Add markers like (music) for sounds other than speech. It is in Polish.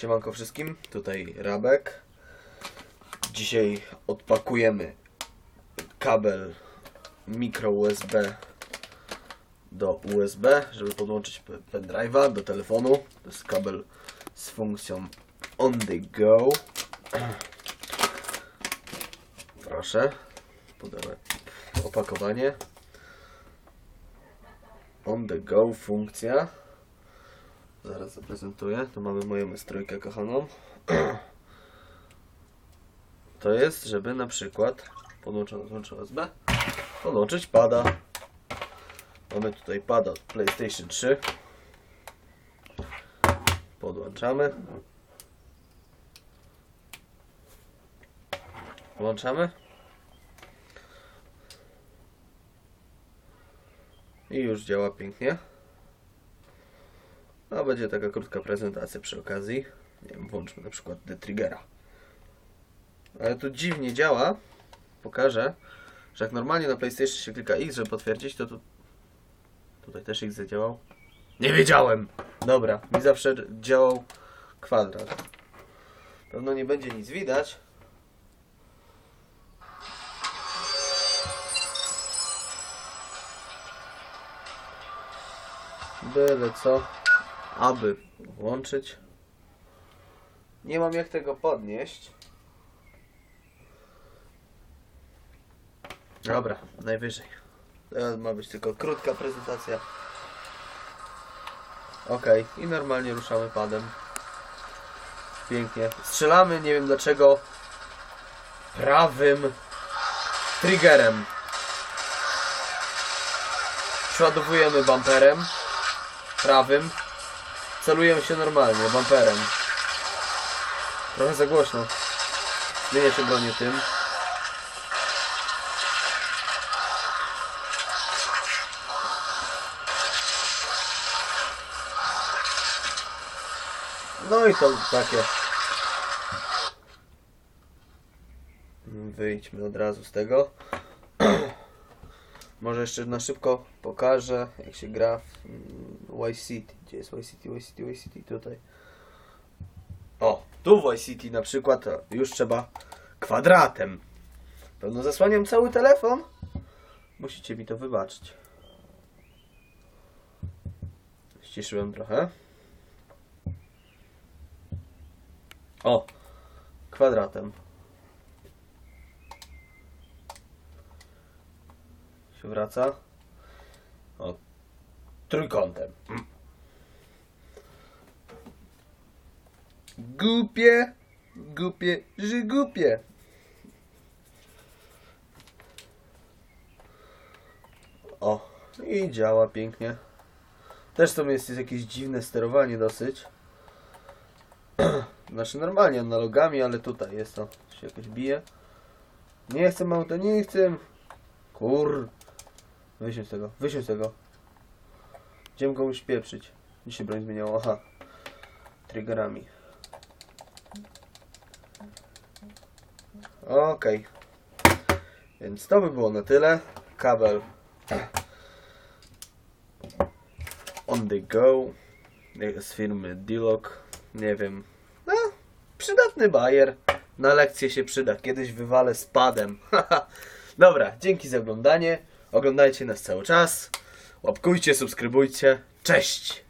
Siemanko wszystkim, tutaj Rabek. Dzisiaj odpakujemy kabel mikro USB do USB, żeby podłączyć pe- pendrive'a do telefonu. To jest kabel z funkcją on the go. Proszę, podamy opakowanie. On the go funkcja. Zaraz zaprezentuję. Tu mamy moją S3 kochaną. (clears throat) To jest, żeby na przykład podłączone złącze USB podłączyć pada. Mamy tutaj pada od PlayStation 3. Podłączamy. Włączamy. I już działa pięknie. A będzie taka krótka prezentacja przy okazji. Nie wiem, włączmy na przykład The Triggera. Ale tu dziwnie działa. Pokażę, że jak normalnie na PlayStation się klika X, żeby potwierdzić, to tu... Tutaj też X zadziałał. Nie wiedziałem! Dobra, mi zawsze działał kwadrat. Pewno nie będzie nic widać. Byle co, aby włączyć. Nie mam jak tego podnieść. Dobra, najwyżej. Teraz ma być tylko krótka prezentacja. Ok, i normalnie ruszamy padem. Pięknie. Strzelamy, nie wiem dlaczego, prawym triggerem. Przeładowujemy bumperem prawym. Celuję się normalnie, bumperem. Trochę za głośno. Zmienię się bronię tym. No i to takie. Wyjdźmy od razu z tego. (clears throat) Może jeszcze na szybko pokażę, jak się gra w Vice City. Gdzie jest Vice City, Vice City, Vice City? Tutaj. O, tu w Vice City na przykład już trzeba kwadratem. Pewno zasłaniam cały telefon. Musicie mi to wybaczyć. Ściszyłem trochę. O, kwadratem. się wraca. O, trójkątem. Głupie, głupie, że głupie. O, i działa pięknie. Też to jest jakieś dziwne sterowanie dosyć. (clears throat) Znaczy normalnie analogami, ale tutaj jest to. Się jakoś bije. Nie chcę auto, nie chcę. Kur. Wysiądź tego, wysiądź tego. Chciałem komuś pieprzyć. Gdzie się broń zmieniała? Aha. Triggerami. Okej. Więc to by było na tyle. Kabel. On the go. Z firmy D-Log. Nie wiem. No, przydatny bajer. Na lekcję się przyda. Kiedyś wywalę z padem. (laughs) Dobra, dzięki za oglądanie. Oglądajcie nas cały czas. Łapkujcie, subskrybujcie. Cześć!